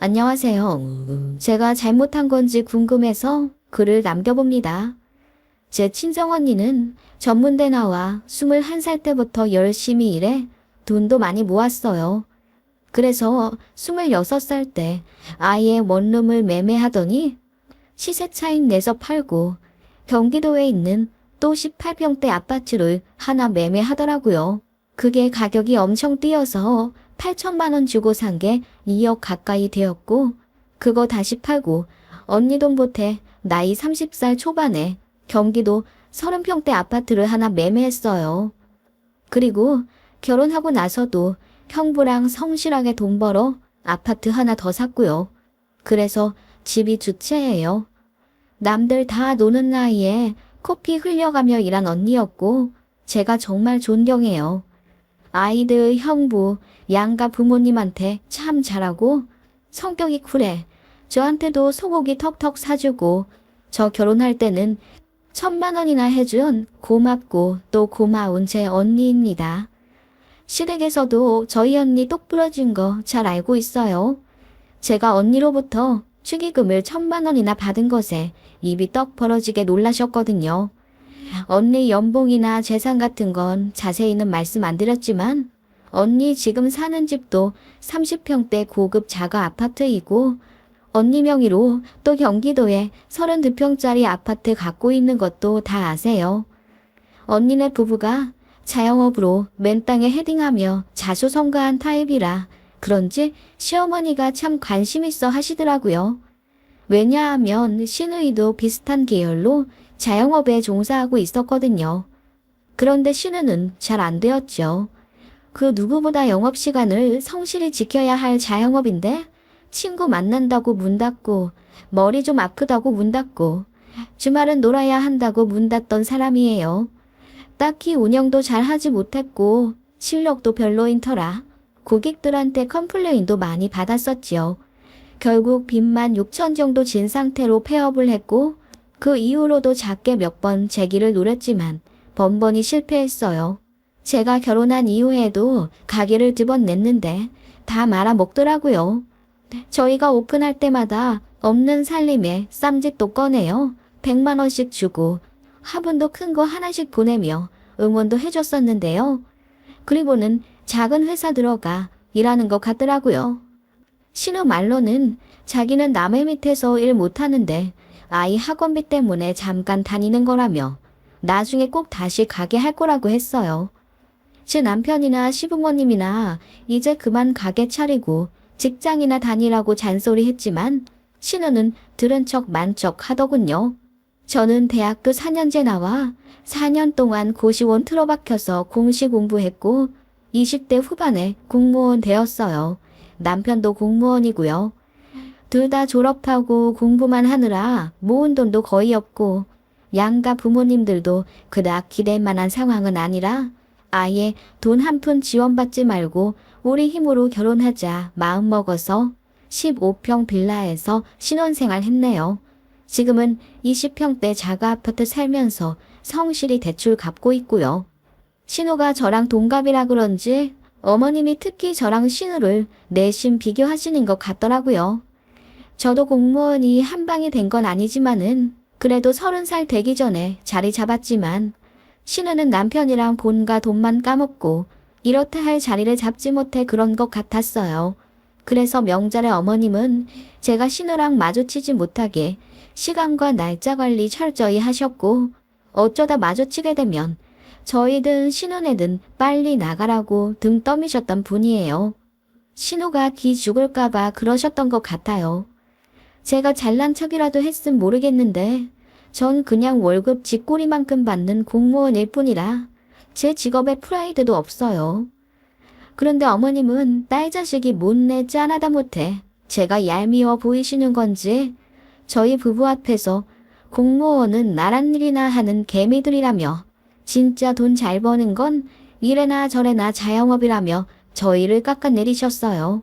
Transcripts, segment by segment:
안녕하세요. 제가 잘못한 건지 궁금해서 글을 남겨봅니다. 제 친정 언니는 전문대 나와 21살 때부터 열심히 일해 돈도 많이 모았어요. 그래서 26살 때 아예 원룸을 매매하더니 시세 차익 내서 팔고 경기도에 있는 또 18평대 아파트를 하나 매매하더라고요. 그게 가격이 엄청 뛰어서 8천만 원 주고 산 게 2억 가까이 되었고 그거 다시 팔고 언니 돈 보태 나이 30살 초반에 경기도 30평대 아파트를 하나 매매했어요. 그리고 결혼하고 나서도 형부랑 성실하게 돈 벌어 아파트 하나 더 샀고요. 그래서 집이 주체예요. 남들 다 노는 나이에 코피 흘려가며 일한 언니였고 제가 정말 존경해요. 아이들, 형부, 양가 부모님한테 참 잘하고 성격이 쿨해. 저한테도 소고기 턱턱 사주고 저 결혼할 때는 천만 원이나 해준 고맙고 또 고마운 제 언니입니다. 시댁에서도 저희 언니 똑 부러진 거 잘 알고 있어요. 제가 언니로부터 축의금을 천만 원이나 받은 것에 입이 떡 벌어지게 놀라셨거든요. 언니 연봉이나 재산 같은 건 자세히는 말씀 안 드렸지만 언니 지금 사는 집도 30평대 고급 자가 아파트이고 언니 명의로 또 경기도에 32평짜리 아파트 갖고 있는 것도 다 아세요. 언니네 부부가 자영업으로 맨 땅에 헤딩하며 자수성가한 타입이라 그런지 시어머니가 참 관심 있어 하시더라고요. 왜냐하면 신우이도 비슷한 계열로 자영업에 종사하고 있었거든요. 그런데 신우는 잘 안 되었죠. 그 누구보다 영업시간을 성실히 지켜야 할 자영업인데 친구 만난다고 문 닫고 머리 좀 아프다고 문 닫고 주말은 놀아야 한다고 문 닫던 사람이에요. 딱히 운영도 잘 하지 못했고 실력도 별로인 터라 고객들한테 컴플레인도 많이 받았었지요. 결국 빚만 6천 정도 진 상태로 폐업을 했고 그 이후로도 작게 몇 번 재기를 노렸지만 번번이 실패했어요. 제가 결혼한 이후에도 가게를 두 번 냈는데 다 말아먹더라고요. 저희가 오픈할 때마다 없는 살림에 쌈짓도 꺼내요. 100만 원씩 주고 화분도 큰 거 하나씩 보내며 응원도 해줬었는데요. 그리고는 작은 회사 들어가 일하는 것 같더라고요. 신우 말로는 자기는 남의 밑에서 일 못하는데 아이 학원비 때문에 잠깐 다니는 거라며 나중에 꼭 다시 가게 할 거라고 했어요. 제 남편이나 시부모님이나 이제 그만 가게 차리고 직장이나 다니라고 잔소리 했지만 신우는 들은 척 만척 하더군요. 저는 대학교 4년제 나와 4년 동안 고시원 틀어박혀서 공시 공부했고 20대 후반에 공무원 되었어요. 남편도 공무원이고요. 둘 다 졸업하고 공부만 하느라 모은 돈도 거의 없고 양가 부모님들도 그닥 기댈 만한 상황은 아니라 아예 돈 한 푼 지원받지 말고 우리 힘으로 결혼하자 마음먹어서 15평 빌라에서 신혼생활 했네요. 지금은 20평대 자가 아파트 살면서 성실히 대출 갚고 있고요. 신우가 저랑 동갑이라 그런지 어머님이 특히 저랑 신우를 내심 비교하시는 것 같더라고요. 저도 공무원이 한 방이 된 건 아니지만은 그래도 서른 살 되기 전에 자리 잡았지만 신우는 남편이랑 본가 돈만 까먹고 이렇다 할 자리를 잡지 못해 그런 것 같았어요. 그래서 명절에 어머님은 제가 신우랑 마주치지 못하게 시간과 날짜 관리 철저히 하셨고 어쩌다 마주치게 되면 저희든 신혼애든 빨리 나가라고 등 떠미셨던 분이에요. 신우가 기 죽을까봐 그러셨던 것 같아요. 제가 잘난 척이라도 했음 모르겠는데 전 그냥 월급 쥐꼬리만큼 받는 공무원일 뿐이라 제 직업에 프라이드도 없어요. 그런데 어머님은 딸 자식이 못내 짠하다 못해 제가 얄미워 보이시는 건지 저희 부부 앞에서 공무원은 나란 일이나 하는 개미들이라며 진짜 돈 잘 버는 건 이래나 저래나 자영업이라며 저희를 깎아내리셨어요.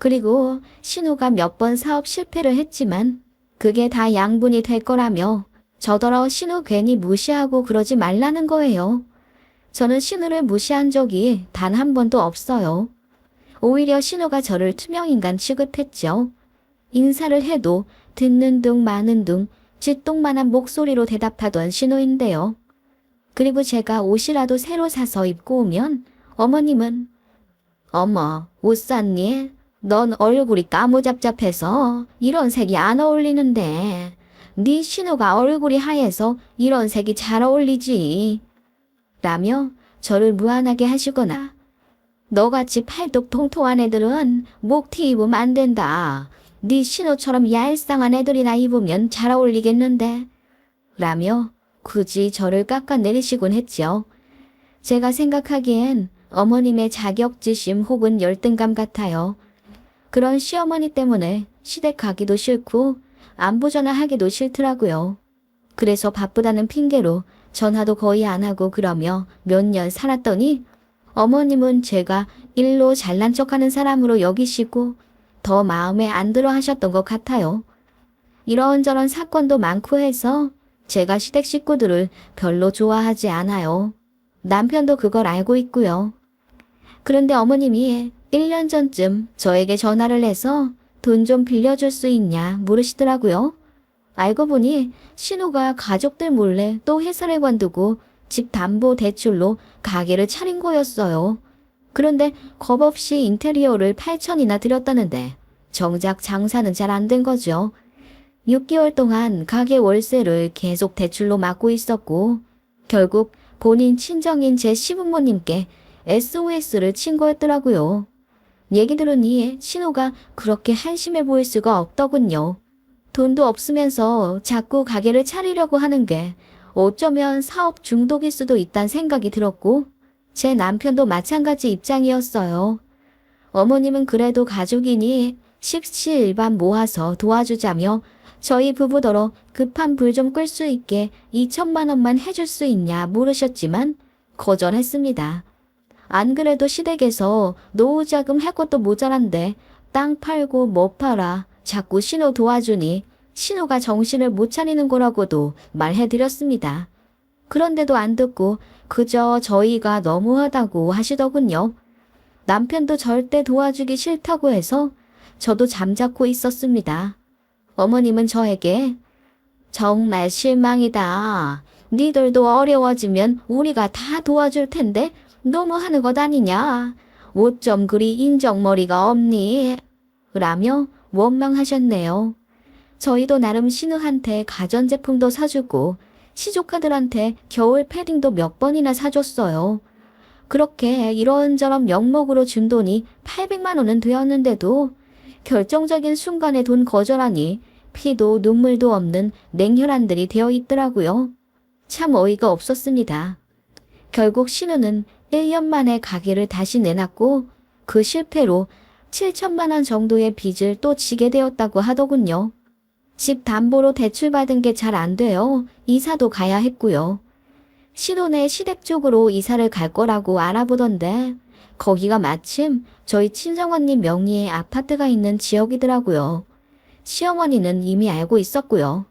그리고 신우가 몇 번 사업 실패를 했지만 그게 다 양분이 될 거라며 저더러 신우 괜히 무시하고 그러지 말라는 거예요. 저는 신우를 무시한 적이 단 한 번도 없어요. 오히려 신호가 저를 투명인간 취급했죠. 인사를 해도 듣는 둥 마는 둥 쥐똥만한 목소리로 대답하던 신호인데요. 그리고 제가 옷이라도 새로 사서 입고 오면 어머님은 어머 옷 샀니? 넌 얼굴이 까무잡잡해서 이런 색이 안 어울리는데 네 신우가 얼굴이 하얘서 이런 색이 잘 어울리지. 라며 저를 무안하게 하시거나 너같이 팔뚝 통통한 애들은 목티 입으면 안 된다. 네 신우처럼 얄쌍한 애들이나 입으면 잘 어울리겠는데. 라며 굳이 저를 깎아내리시곤 했죠. 제가 생각하기엔 어머님의 자격지심 혹은 열등감 같아요. 그런 시어머니 때문에 시댁 가기도 싫고 안부 전화하기도 싫더라고요. 그래서 바쁘다는 핑계로 전화도 거의 안 하고 그러며 몇 년 살았더니 어머님은 제가 일로 잘난 척하는 사람으로 여기시고 더 마음에 안 들어 하셨던 것 같아요. 이런저런 사건도 많고 해서 제가 시댁 식구들을 별로 좋아하지 않아요. 남편도 그걸 알고 있고요. 그런데 어머님이 1년 전쯤 저에게 전화를 해서 돈 좀 빌려줄 수 있냐 물으시더라고요. 알고 보니 신우가 가족들 몰래 또 회사를 관두고 집 담보 대출로 가게를 차린 거였어요. 그런데 겁 없이 인테리어를 8천이나 들였다는데 정작 장사는 잘 안 된 거죠. 6개월 동안 가게 월세를 계속 대출로 막고 있었고 결국 본인 친정인 제 시부모님께 SOS를 친 거였더라고요. 얘기 들으니 신호가 그렇게 한심해 보일 수가 없더군요. 돈도 없으면서 자꾸 가게를 차리려고 하는 게 어쩌면 사업 중독일 수도 있다는 생각이 들었고 제 남편도 마찬가지 입장이었어요. 어머님은 그래도 가족이니 십시일반 모아서 도와주자며 저희 부부더러 급한 불 좀 끌 수 있게 2천만 원만 해줄 수 있냐 물으셨지만 거절했습니다. 안 그래도 시댁에서 노후 자금 할 것도 모자란데 땅 팔고 뭐 팔아 자꾸 신호 도와주니 신호가 정신을 못 차리는 거라고도 말해드렸습니다. 그런데도 안 듣고 그저 저희가 너무하다고 하시더군요. 남편도 절대 도와주기 싫다고 해서 저도 잠자코 있었습니다. 어머님은 저에게 정말 실망이다. 니들도 어려워지면 우리가 다 도와줄 텐데 너무 하는 것 아니냐. 옷좀 그리 인정머리가 없니? 라며 원망하셨네요. 저희도 나름 신우한테 가전제품도 사주고 시조카들한테 겨울 패딩도 몇 번이나 사줬어요. 그렇게 이런저런 명목으로 준 돈이 800만 원은 되었는데도 결정적인 순간에 돈 거절하니 피도 눈물도 없는 냉혈한들이 되어 있더라고요. 참 어이가 없었습니다. 결국 신우는 1년 만에 가게를 다시 내놨고 그 실패로 7천만 원 정도의 빚을 또 지게 되었다고 하더군요. 집 담보로 대출받은 게 잘 안 돼요. 이사도 가야 했고요. 신혼에 시댁 쪽으로 이사를 갈 거라고 알아보던데 거기가 마침 저희 친정언니 명의의 아파트가 있는 지역이더라고요. 시어머니는 이미 알고 있었고요.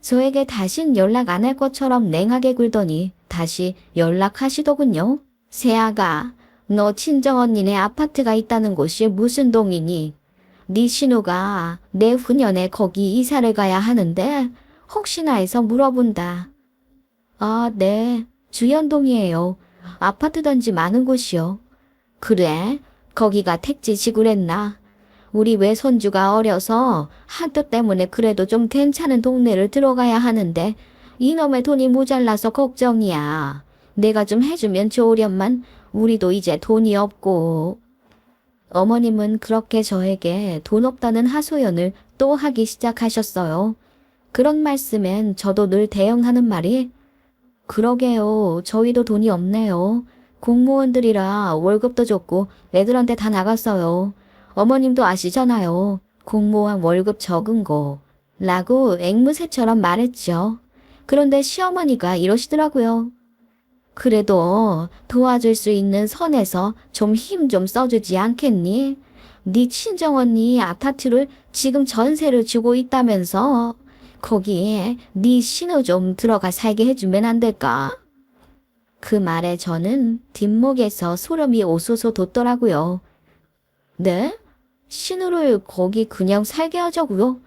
저에게 다신 연락 안 할 것처럼 냉하게 굴더니 다시 연락하시더군요. 세아가 너 친정언니네 아파트가 있다는 곳이 무슨 동이니? 네 신우가 내 후년에 거기 이사를 가야 하는데 혹시나 해서 물어본다. 아, 네. 주연동이에요. 아파트 단지 많은 곳이요. 그래? 거기가 택지 지구랬나? 우리 외손주가 어려서 학교 때문에 그래도 좀 괜찮은 동네를 들어가야 하는데 이놈의 돈이 모자라서 걱정이야. 내가 좀 해주면 좋으련만 우리도 이제 돈이 없고. 어머님은 그렇게 저에게 돈 없다는 하소연을 또 하기 시작하셨어요. 그런 말씀엔 저도 늘 대응하는 말이 그러게요. 저희도 돈이 없네요. 공무원들이라 월급도 좋고 애들한테 다 나갔어요. 어머님도 아시잖아요. 공무원 월급 적은 거. 라고 앵무새처럼 말했죠. 그런데 시어머니가 이러시더라고요. 그래도 도와줄 수 있는 선에서 좀 힘 좀 써주지 않겠니? 네 친정 언니 아파트를 지금 전세를 주고 있다면서 거기에 네 신우 좀 들어가 살게 해주면 안 될까? 그 말에 저는 뒷목에서 소름이 오소소 돋더라고요. 네? 신우를 거기 그냥 살게 하자고요?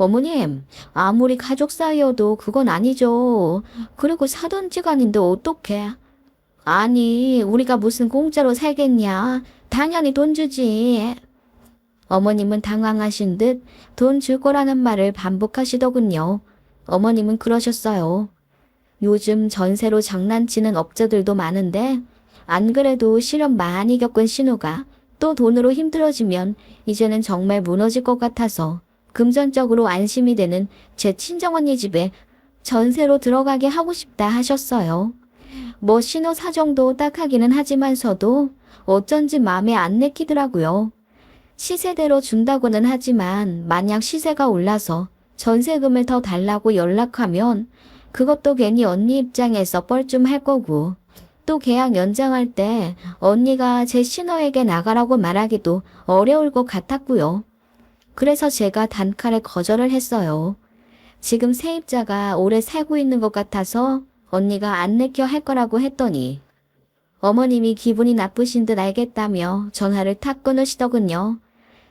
어머님, 아무리 가족 사이여도 그건 아니죠. 그리고 사돈지간인데 어떡해. 아니, 우리가 무슨 공짜로 살겠냐. 당연히 돈 주지. 어머님은 당황하신 듯 돈 줄 거라는 말을 반복하시더군요. 어머님은 그러셨어요. 요즘 전세로 장난치는 업자들도 많은데, 안 그래도 실험 많이 겪은 신우가 또 돈으로 힘들어지면 이제는 정말 무너질 것 같아서 금전적으로 안심이 되는 제 친정언니 집에 전세로 들어가게 하고 싶다 하셨어요. 뭐 신호 사정도 딱하기는 하지만서도 어쩐지 마음에 안 내키더라고요. 시세대로 준다고는 하지만 만약 시세가 올라서 전세금을 더 달라고 연락하면 그것도 괜히 언니 입장에서 뻘쭘할 거고 또 계약 연장할 때 언니가 제 신호에게 나가라고 말하기도 어려울 것 같았고요. 그래서 제가 단칼에 거절을 했어요. 지금 세입자가 오래 살고 있는 것 같아서 언니가 안 내켜 할 거라고 했더니 어머님이 기분이 나쁘신 듯 알겠다며 전화를 탁 끊으시더군요.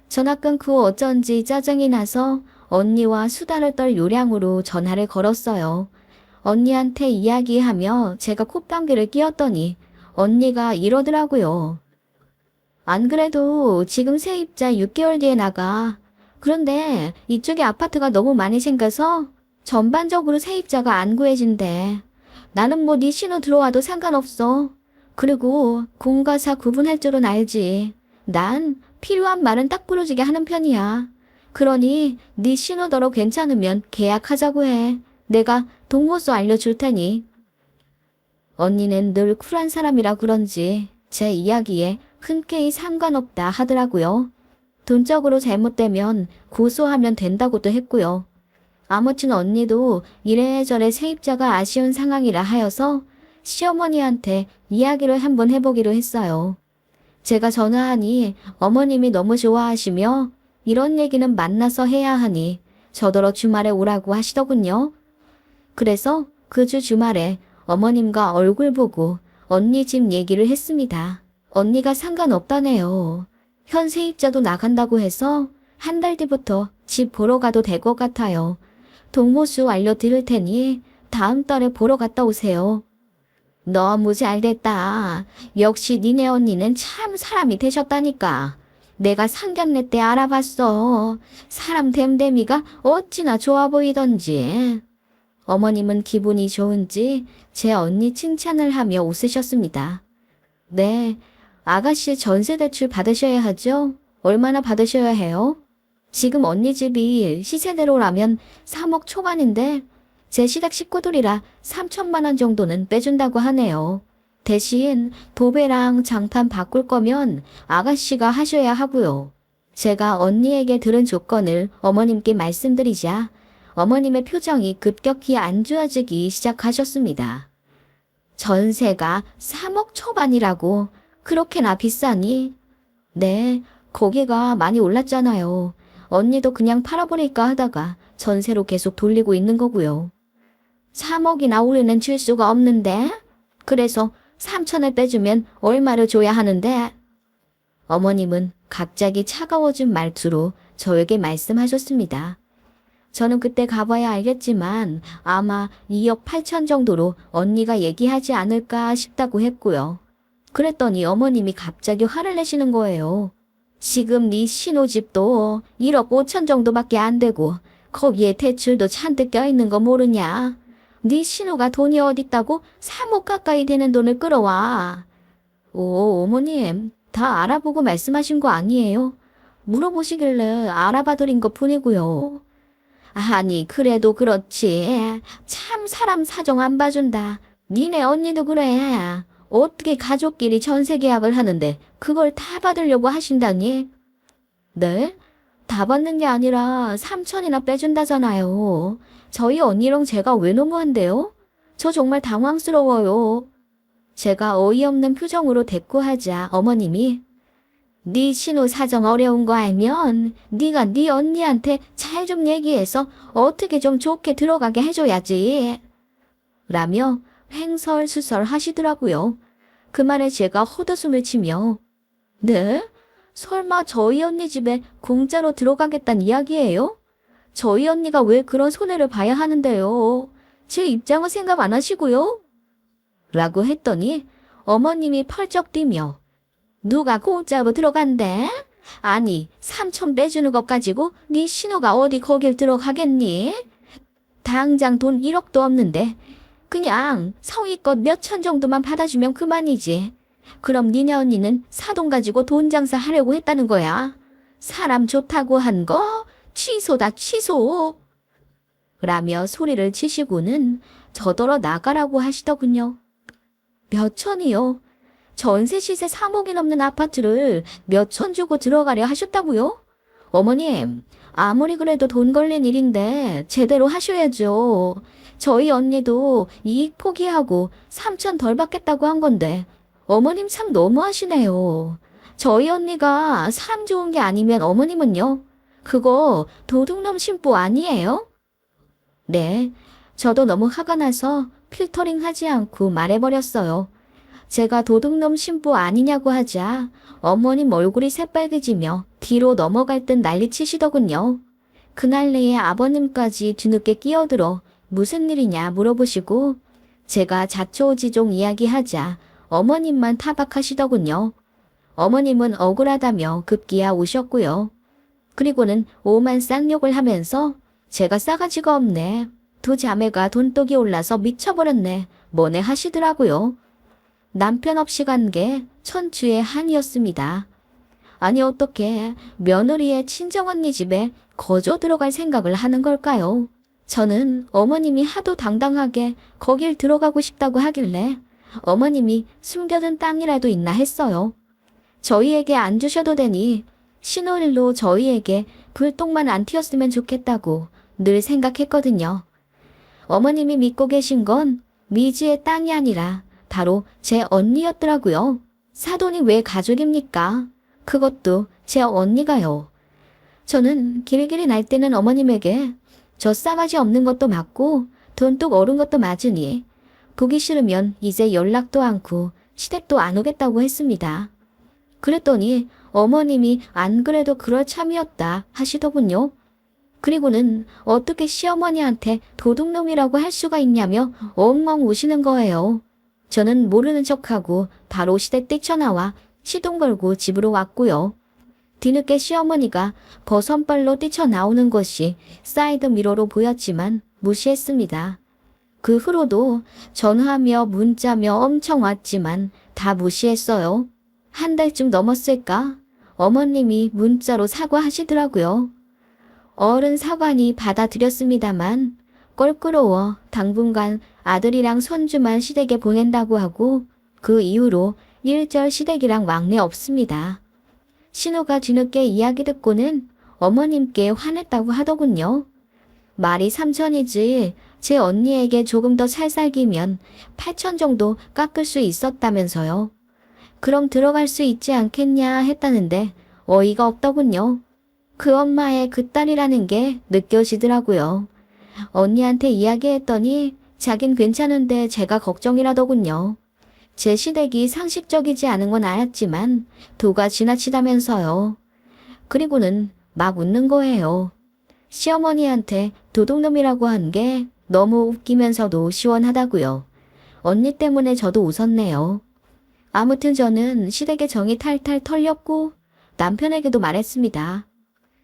전화 끊고 어쩐지 짜증이 나서 언니와 수다를 떨 요량으로 전화를 걸었어요. 언니한테 이야기하며 제가 콧방귀를 뀌었더니 언니가 이러더라고요. 안 그래도 지금 세입자 6개월 뒤에 나가. 그런데 이쪽에 아파트가 너무 많이 생겨서 전반적으로 세입자가 안 구해진대. 나는 뭐 네 신호 들어와도 상관없어. 그리고 공과사 구분할 줄은 알지. 난 필요한 말은 딱 부러지게 하는 편이야. 그러니 네 신호더러 괜찮으면 계약하자고 해. 내가 동호수 알려줄 테니. 언니는 늘 쿨한 사람이라 그런지 제 이야기에 흔쾌히 상관없다 하더라고요. 돈적으로 잘못되면 고소하면 된다고도 했고요. 아무튼 언니도 이래저래 세입자가 아쉬운 상황이라 하여서 시어머니한테 이야기를 한번 해보기로 했어요. 제가 전화하니 어머님이 너무 좋아하시며 이런 얘기는 만나서 해야 하니 저더러 주말에 오라고 하시더군요. 그래서 그 주 주말에 어머님과 얼굴 보고 언니 집 얘기를 했습니다. 언니가 상관없다네요. 현 세입자도 나간다고 해서 한 달 뒤부터 집 보러 가도 될 것 같아요. 동호수 알려드릴 테니 다음 달에 보러 갔다 오세요. 너무 잘 됐다. 역시 니네 언니는 참 사람이 되셨다니까. 내가 상견례 때 알아봤어. 사람 됨됨이가 어찌나 좋아 보이던지. 어머님은 기분이 좋은지 제 언니 칭찬을 하며 웃으셨습니다. 네, 아가씨 전세 대출 받으셔야 하죠? 얼마나 받으셔야 해요? 지금 언니 집이 시세대로라면 3억 초반인데 제 시댁 식구들이라 3천만 원 정도는 빼준다고 하네요. 대신 도배랑 장판 바꿀 거면 아가씨가 하셔야 하고요. 제가 언니에게 들은 조건을 어머님께 말씀드리자 어머님의 표정이 급격히 안 좋아지기 시작하셨습니다. 전세가 3억 초반이라고 그렇게나 비싸니? 네, 거기가 많이 올랐잖아요. 언니도 그냥 팔아버릴까 하다가 전세로 계속 돌리고 있는 거고요. 3억이나 오르는 줄 수가 없는데? 그래서 3천을 빼주면 얼마를 줘야 하는데? 어머님은 갑자기 차가워진 말투로 저에게 말씀하셨습니다. 저는 그때 가봐야 알겠지만 아마 2억 8천 정도로 언니가 얘기하지 않을까 싶다고 했고요. 그랬더니 어머님이 갑자기 화를 내시는 거예요. 지금 네 신호집도 1억 5천 정도밖에 안 되고 거기에 대출도 잔뜩 껴있는 거 모르냐? 네 신호가 돈이 어딨다고 3억 가까이 되는 돈을 끌어와. 오, 어머님, 다 알아보고 말씀하신 거 아니에요? 물어보시길래 알아봐 드린 것 뿐이고요. 아니, 그래도 그렇지. 참 사람 사정 안 봐준다. 니네 언니도 그래. 어떻게 가족끼리 전세 계약을 하는데 그걸 다 받으려고 하신다니? 네? 다 받는 게 아니라 3천이나 빼준다잖아요. 저희 언니랑 제가 왜 너무한데요? 저 정말 당황스러워요. 제가 어이없는 표정으로 대꾸하자 어머님이 네 신호 사정 어려운 거 알면 네가 네 언니한테 잘 좀 얘기해서 어떻게 좀 좋게 들어가게 해줘야지. 라며 횡설수설 하시더라고요. 그 말에 제가 헛웃음을 치며 네? 설마 저희 언니 집에 공짜로 들어가겠다는 이야기예요? 저희 언니가 왜 그런 손해를 봐야 하는데요? 제 입장을 생각 안 하시고요? 라고 했더니 어머님이 펄쩍 뛰며 누가 공짜로 들어간대? 아니 삼촌 빼주는 것 가지고 네 신호가 어디 거길 들어가겠니? 당장 돈 1억도 없는데 그냥 성의껏 몇 천 정도만 받아주면 그만이지. 그럼 니네 언니는 사돈 가지고 돈 장사 하려고 했다는 거야. 사람 좋다고 한 거 취소다 취소. 라며 소리를 치시고는 저더러 나가라고 하시더군요. 몇 천이요? 전세 시세 3억이 넘는 아파트를 몇 천 주고 들어가려 하셨다고요? 어머님, 아무리 그래도 돈 걸린 일인데 제대로 하셔야죠. 저희 언니도 이익 포기하고 3천 덜 받겠다고 한 건데 어머님 참 너무하시네요. 저희 언니가 사람 좋은 게 아니면 어머님은요? 그거 도둑놈 심보 아니에요? 네, 저도 너무 화가 나서 필터링 하지 않고 말해버렸어요. 제가 도둑놈 신부 아니냐고 하자 어머님 얼굴이 새빨개지며 뒤로 넘어갈 듯 난리치시더군요. 그날 내에 아버님까지 뒤늦게 끼어들어 무슨 일이냐 물어보시고 제가 자초지종 이야기하자 어머님만 타박하시더군요. 어머님은 억울하다며 급기야 오셨고요. 그리고는 오만 쌍욕을 하면서 제가 싸가지가 없네. 두 자매가 돈독이 올라서 미쳐버렸네. 뭐네 하시더라고요. 남편 없이 간 게 천추의 한이었습니다. 아니 어떻게 며느리의 친정언니 집에 거저 들어갈 생각을 하는 걸까요? 저는 어머님이 하도 당당하게 거길 들어가고 싶다고 하길래 어머님이 숨겨둔 땅이라도 있나 했어요. 저희에게 안 주셔도 되니 신호일로 저희에게 불똥만 안 튀었으면 좋겠다고 늘 생각했거든요. 어머님이 믿고 계신 건 미지의 땅이 아니라 바로 제 언니였더라고요. 사돈이 왜 가족입니까? 그것도 제 언니가요. 저는 길길이 날 때는 어머님에게 저 싸가지 없는 것도 맞고 돈독 어른 것도 맞으니 보기 싫으면 이제 연락도 않고 시댁도 안 오겠다고 했습니다. 그랬더니 어머님이 안 그래도 그럴 참이었다 하시더군요. 그리고는 어떻게 시어머니한테 도둑놈이라고 할 수가 있냐며 엉엉 우시는 거예요. 저는 모르는 척하고 바로 시댁 뛰쳐나와 시동 걸고 집으로 왔고요. 뒤늦게 시어머니가 버선발로 뛰쳐나오는 것이 사이드 미러로 보였지만 무시했습니다. 그 후로도 전화며 문자며 엄청 왔지만 다 무시했어요. 한 달쯤 넘었을까? 어머님이 문자로 사과하시더라고요. 어른 사관이 받아들였습니다만 껄끄러워 당분간 아들이랑 손주만 시댁에 보낸다고 하고 그 이후로 일절 시댁이랑 왕래 없습니다. 신우가 뒤늦게 이야기 듣고는 어머님께 화냈다고 하더군요. 말이 삼천이지 제 언니에게 조금 더 살살기면 8천 정도 깎을 수 있었다면서요. 그럼 들어갈 수 있지 않겠냐 했다는데 어이가 없더군요. 그 엄마의 그 딸이라는 게 느껴지더라고요. 언니한테 이야기했더니 자긴 괜찮은데 제가 걱정이라더군요. 제 시댁이 상식적이지 않은 건 알았지만 도가 지나치다면서요. 그리고는 막 웃는 거예요. 시어머니한테 도둑놈이라고 한 게 너무 웃기면서도 시원하다고요. 언니 때문에 저도 웃었네요. 아무튼 저는 시댁의 정이 탈탈 털렸고 남편에게도 말했습니다.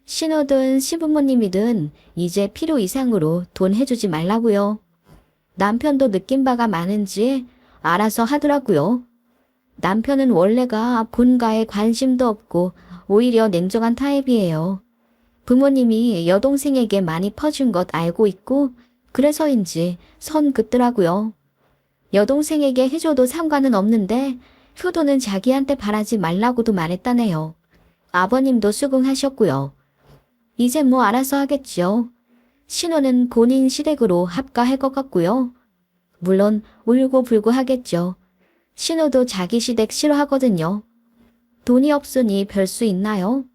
신호든 시부모님이든 이제 필요 이상으로 돈 해주지 말라고요. 남편도 느낀 바가 많은지 알아서 하더라고요. 남편은 원래가 본가에 관심도 없고 오히려 냉정한 타입이에요. 부모님이 여동생에게 많이 퍼준 것 알고 있고 그래서인지 선 긋더라고요. 여동생에게 해줘도 상관은 없는데 효도는 자기한테 바라지 말라고도 말했다네요. 아버님도 수긍하셨고요. 이제 뭐 알아서 하겠지요. 신호는 본인 시댁으로 합가할 것 같고요. 물론 울고 불고 하겠죠. 신호도 자기 시댁 싫어하거든요. 돈이 없으니 별 수 있나요?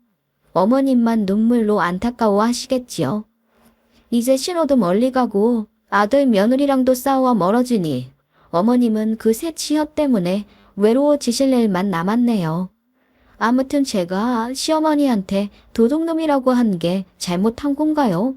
어머님만 눈물로 안타까워 하시겠지요. 이제 신호도 멀리 가고 아들 며느리랑도 싸워 멀어지니 어머님은 그 새 치여 때문에 외로워지실 일만 남았네요. 아무튼 제가 시어머니한테 도둑놈이라고 한 게 잘못한 건가요?